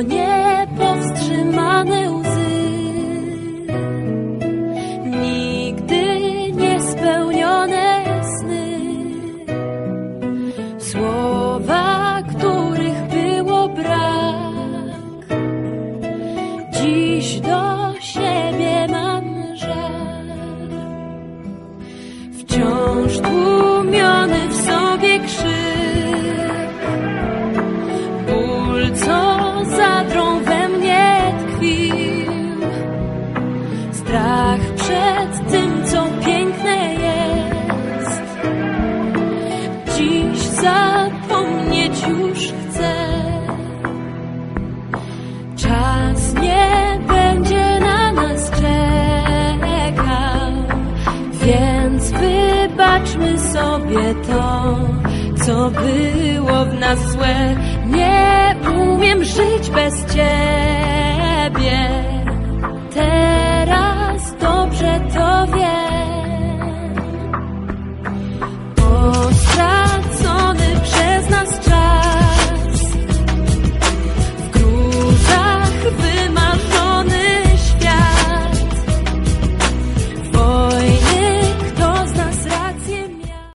niepowstrzymane łzy. Nigdy niespełnione sny. Słowa, których było brak. Dziś do siebie mam żal. Wciąż tu zapomnieć już chcę. Czas nie będzie na nas czekał, więc wybaczmy sobie to, co było w nas złe. Nie umiem żyć bez ciebie.